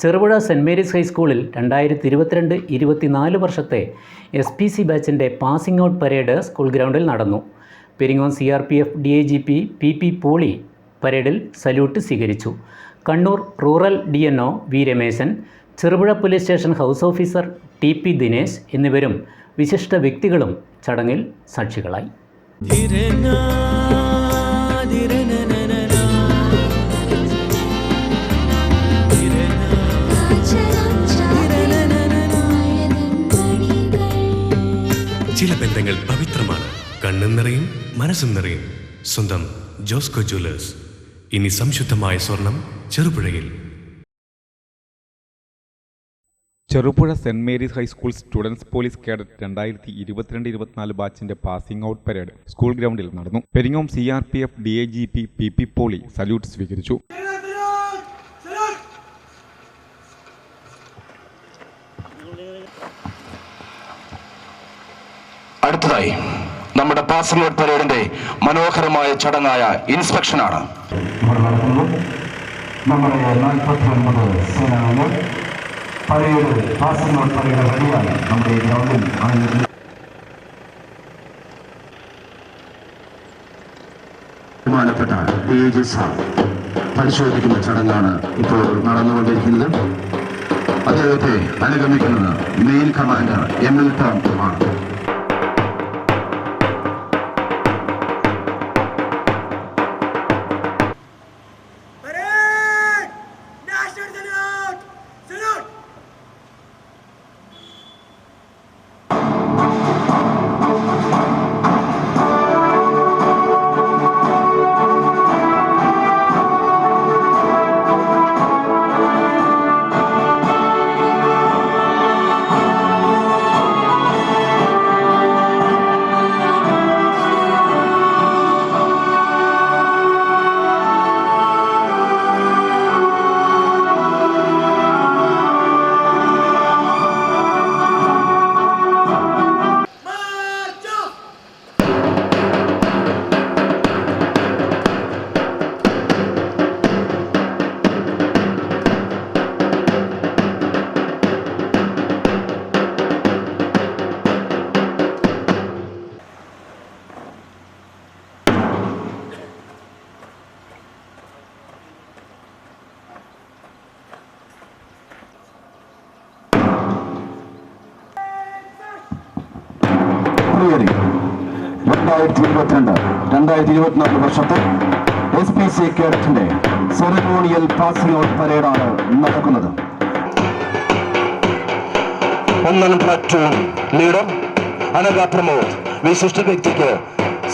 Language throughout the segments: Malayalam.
ചെറുപുഴ സെന്റ് മേരീസ് ഹൈസ്കൂളിൽ രണ്ടായിരത്തി ഇരുപത്തിരണ്ട് ഇരുപത്തിനാല് വർഷത്തെ എസ് പി സി ബാച്ചിന്റെ പാസിംഗ് ഔട്ട് പരേഡ് സ്കൂൾ ഗ്രൗണ്ടിൽ നടന്നു. Peringome C R P F D I G P P P Poly പരേഡിൽ സല്യൂട്ട് സ്വീകരിച്ചു. Kannur rural D N O V Rameshan Cherupuzha police station house officer T P Dinesh എന്നിവരും വിശിഷ്ട വ്യക്തികളും ചടങ്ങിൽ സാക്ഷികളായി. ബന്ധങ്ങൾ പവിത്രമാണ്. കണ്ണും നിറയും മനസ്സും നിറയും. സ്വന്തം ജോസ്കോ ജ്വല്ലേഴ്സ്. ഇനി സംശുദ്ധമായ സ്വർണം ചെറുപുഴയിൽ. Cherupuzha saint Mary's high school students police cadet രണ്ടായിരത്തി ഇരുപത്തിരണ്ട് ഇരുപത്തിനാല് ബാച്ചിന്റെ പാസിംഗ് ഔട്ട് പരേഡ് സ്കൂൾ ഗ്രൗണ്ടിൽ നടന്നു. Peringome C R P F D A G P P P Poly salute സ്വീകരിച്ചു. അടുത്തതായി നമ്മുടെ ഔട്ട് പരേഡിന്റെ മനോഹരമായ ചടങ്ങായ ഇൻസ്പെക്ഷനാണ്. നമ്മുടെ നാൽപ്പത്തി ഒൻപത് സേനാംഗങ്ങൾ. പരേഡ് പാസിംഗ് ഔട്ട് പരേഡ് റെഡിയാണ്. നമ്മുടെ ഗ്രൗണ്ടിൽ ബഹുമാനപ്പെട്ട ഡി പരിശോധിക്കുന്ന ചടങ്ങാണ് ഇപ്പോൾ നടന്നുകൊണ്ടിരിക്കുന്നത്. അദ്ദേഹത്തെ അനുഗമിക്കുന്നത് മെയിൻ കമാൻഡർ എം എൽ ആണ് പ്രിയരെ രണ്ടായിരത്തി ഇരുപത്തിരണ്ട് രണ്ടായിരത്തി ഇരുപത്തിനാല് വർഷത്തെ എസ് പി സി കേഡറ്റിന്റെ സെറമോണിയൽ പാസിംഗ് ഔട്ട് പരേഡാണ് നടക്കുന്നത്. ഒന്നാം പ്ലാറ്റൂൺ ലീഡർ അനഘ പ്രമോദ് വിശിഷ്ട വ്യക്തിക്ക്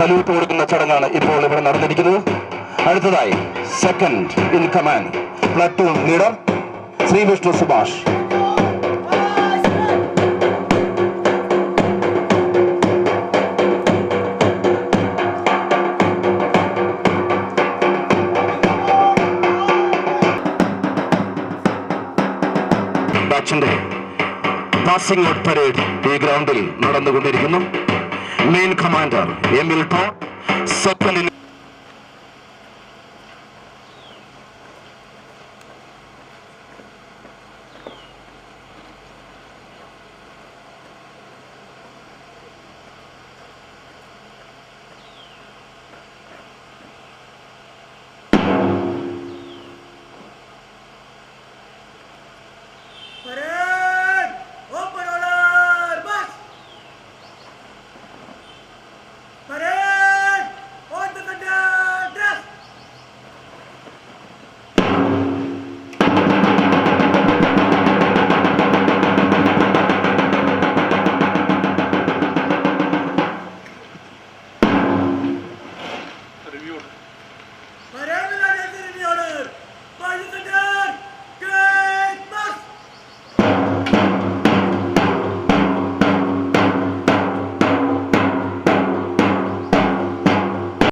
സല്യൂട്ട് കൊടുക്കുന്ന ചടങ്ങാണ് ഇപ്പോൾ ഇവിടെ നടന്നിരിക്കുന്നത്. അടുത്തതായി second in command platoon leader Shri Vishnu Subhash. ബാച്ചിന്റെ പാസിംഗ് ഔട്ട് പരേഡ് ഈ ഗ്രൗണ്ടിൽ നടന്നുകൊണ്ടിരിക്കുന്നു. Main commander M L to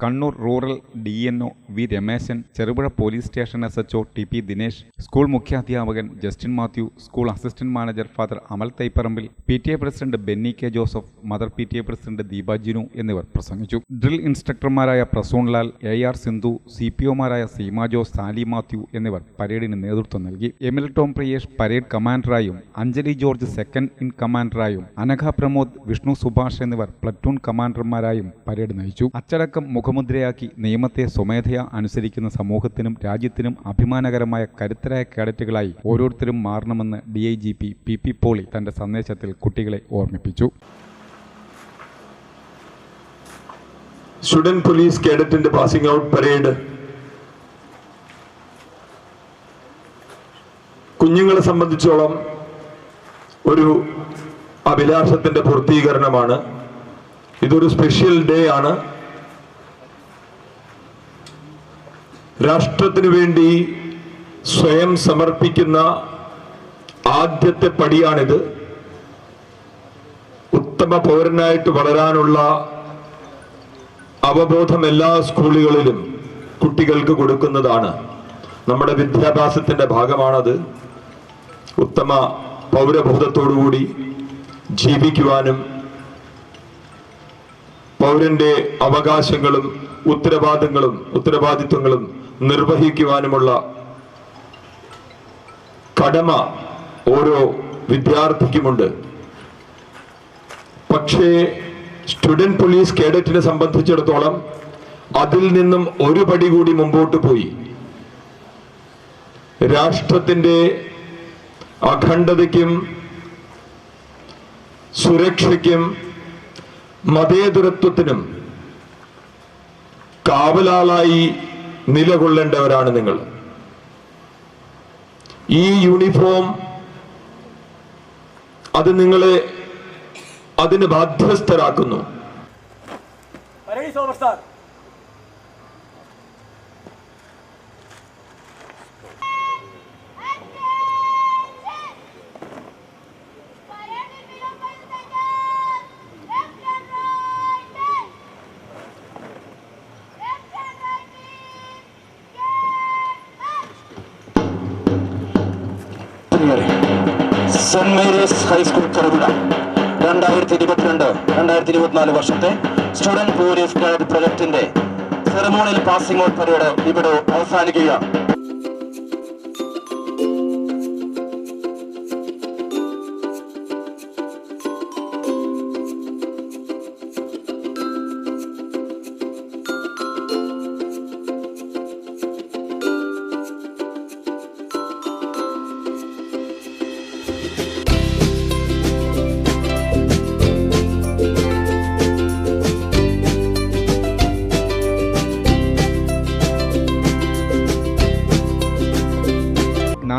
Kannur rural D N O V Rameshan Cherupuzha police station S H O T P Dinesh school മുഖ്യാധ്യാപകൻ Justin Mathew school assistant manager father Amal Thaiparambil P T A president Benny K Joseph mother P T A president Deepa Jinu എന്നിവർ പ്രസംഗിച്ചു. Drill ഇൻസ്ട്രക്ടർമാരായ Prasoonlal A R Sindhu C P ഒമാരായ Seema Jose Sally Mathew എന്നിവർ പരേഡിന് നേതൃത്വം നൽകി. എമിൽ ടോം പ്രിയേഷ് പരേഡ് കമാൻഡറായും അഞ്ജലി ജോർജ് സെക്കൻഡ് ഇൻ കമാൻഡറായും അനഘ പ്രമോദ് വിഷ്ണു സുഭാഷ് എന്നിവർ പ്ലറ്റൂൺ കമാൻഡർമാരായും പരേഡ് നയിച്ചു. അച്ചടക്കം മുഖമുദ്രയാക്കി നിയമത്തെ സ്വമേധയാ അനുസരിക്കുന്ന സമൂഹത്തിനും രാജ്യത്തിനും അഭിമാനകരമായ കരുത്തരായ കേഡറ്റുകളായി ഓരോരുത്തരും മാറണമെന്ന് D I G P P P Poly തന്റെ സന്ദേശത്തിൽ കുട്ടികളെ ഓർമ്മിപ്പിച്ചു. സ്റ്റുഡന്റ് പോലീസ് കേഡറ്റിന്റെ പാസിംഗ് ഔട്ട് പരേഡ് കുഞ്ഞുങ്ങളെ സംബന്ധിച്ചോളം ഒരു അഭിലാഷത്തിന്റെ പൂർത്തീകരണമാണ്. ഇതൊരു സ്പെഷ്യൽ ഡേ ആണ്. രാഷ്ട്രത്തിനു വേണ്ടി സ്വയം സമർപ്പിക്കുന്ന ആദ്യത്തെ പടിയാണിത്. ഉത്തമ പൗരനായിട്ട് വളരാനുള്ള അവബോധം എല്ലാ സ്കൂളുകളിലും കുട്ടികൾക്ക് കൊടുക്കുന്നതാണ്. നമ്മുടെ വിദ്യാഭ്യാസത്തിന്റെ ഭാഗമാണത്. ഉത്തമ പൗരബോധത്തോടുകൂടി ജീവിക്കുവാനും പൗരന്റെ അവകാശങ്ങളും ഉത്തരവാദിത്തങ്ങളും ഉത്തരവാദിത്വങ്ങളും നിർവഹിക്കുവാനുമുള്ള കടമ ഓരോ വിദ്യാർത്ഥിക്കുമുണ്ട്. പക്ഷേ സ്റ്റുഡന്റ് പോലീസ് കേഡറ്റിനെ സംബന്ധിച്ചിടത്തോളം അതിൽ നിന്നും ഒരു പടി കൂടി മുമ്പോട്ട് പോയി. രാഷ്ട്രത്തിന്റെ അഖണ്ഡതയ്ക്കും സുരക്ഷയ്ക്കും മതേതരത്വത്തിനും കാവലാളായി നിലകൊള്ളേണ്ടവരാണ് നിങ്ങൾ. ഈ യൂണിഫോം അത് നിങ്ങളെ അതിന് ബാധ്യസ്ഥരാക്കുന്നു. Ready, superstar. Saint Mary's high school Cherupuzha രണ്ടായിരത്തി ഇരുപത്തിരണ്ട് രണ്ടായിരത്തി ഇരുപത്തിനാല് വർഷത്തെ സ്റ്റുഡന്റ് പോലീസ് ഗൈഡ് പ്രൊജക്ടിന്റെ സെറമോണിയൽ പാസിംഗ് ഔട്ട് പരേഡ് ഇവിടെ അവസാനിക്കുകയാണ്